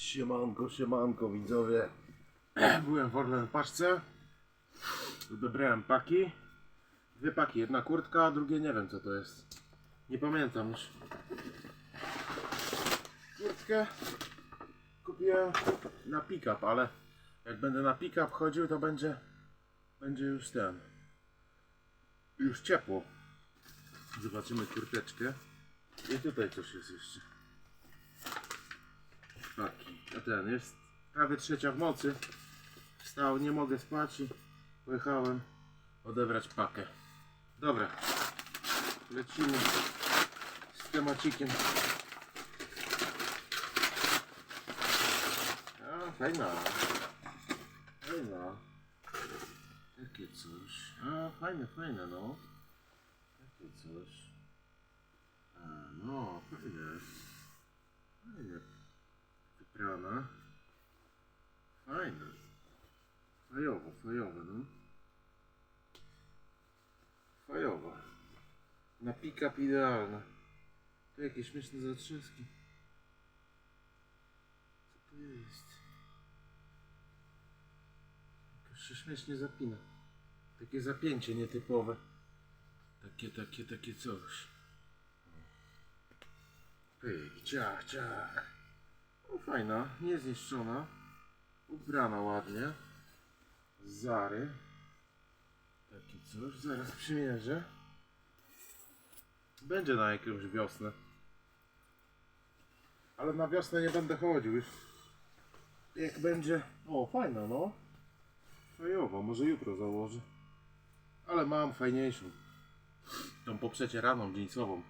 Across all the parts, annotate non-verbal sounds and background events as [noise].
Siemanko, siemanko widzowie. [clears throat] Byłem w Orlen Paczce. Odebrałem paki. Dwie paki, jedna kurtka, drugie nie wiem co to jest. Nie pamiętam już. Kurtkę kupiłem na pick-up, ale jak będę na pick-up chodził, to będzie będzie już ten. Już ciepło. Zobaczymy kurteczkę. I tutaj coś jest jeszcze. Ten jest prawie trzecia w nocy. Wstał, nie mogę spać i pojechałem odebrać pakę. Dobra. Lecimy z temacikiem. A, fajna. Fajna. Takie coś. A, fajne, fajne, no. Takie coś. A, no. Fajne. Fajowe, no. Fajowo. Na pick-up idealne. Tu jakieś śmieszne zatrzaski. Co to jest? Jakoś się śmiesznie zapina. Takie zapięcie nietypowe. Takie, takie, takie coś. Pyk, ciach, ciach. No fajna, niezniszczona. Ubrana ładnie. Zary. Takie coś, zaraz przymierzę. Będzie na jakąś wiosnę. Ale na wiosnę nie będę chodził już. Jak będzie... O, fajna no. Fajowa, może jutro założę. Ale mam fajniejszą. Tą poprzecieraną jeansową.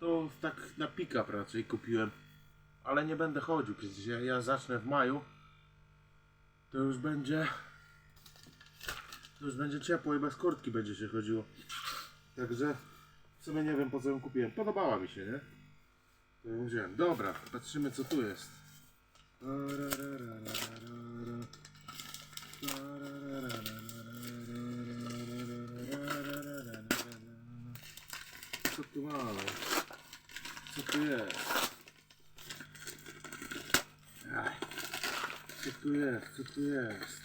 To tak na pick-up raczej kupiłem. Ale nie będę chodził, przecież ja, ja zacznę w maju. To już będzie... Już będzie ciepło i bez kurtki będzie się chodziło. Także w sumie nie wiem po co ją kupiłem. Podobała mi się, nie? To ją wziąłem. Dobra, patrzymy co tu jest. Co tu mamy? Co tu jest? Co tu jest? Co tu jest?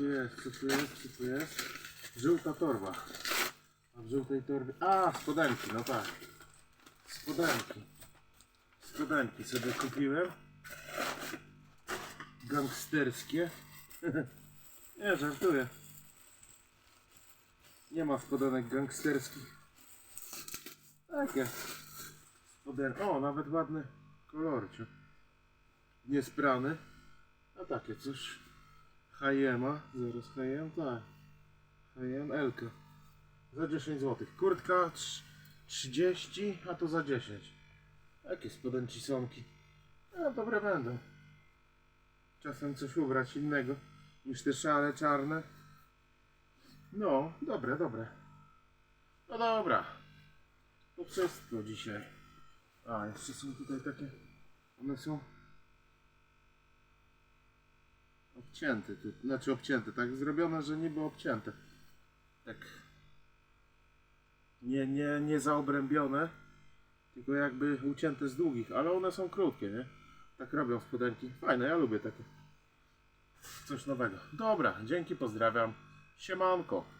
Tu jest? Co tu jest? Co tu jest? Żółta torba. A w żółtej torbie... A, spodenki, no tak. Spodenki. Spodenki sobie kupiłem. Gangsterskie. [laughs] Nie, żartuję. Nie ma spodenek gangsterskich. Takie. Spoden... O, nawet ładny kolorciu. Niesprany. A takie coś. H&M-a. Zaraz H&M, tak. H&M Elka. Za 10 zł. Kurtka trz- 30, a to za 10. Jakie spodencisonki. No, dobre będą. Czasem coś ubrać innego niż te szare, czarne. No, dobre, dobre. No dobra. To wszystko dzisiaj. A, jeszcze są tutaj takie. One są obcięte tu. Znaczy obcięte, tak zrobione, że niby obcięte. Tak. Nie, nie, nie zaobrębione. Tylko jakby ucięte z długich, ale one są krótkie, nie? Tak robią spodenki. Fajne, ja lubię takie. Coś nowego. Dobra, dzięki, pozdrawiam. Siemanko.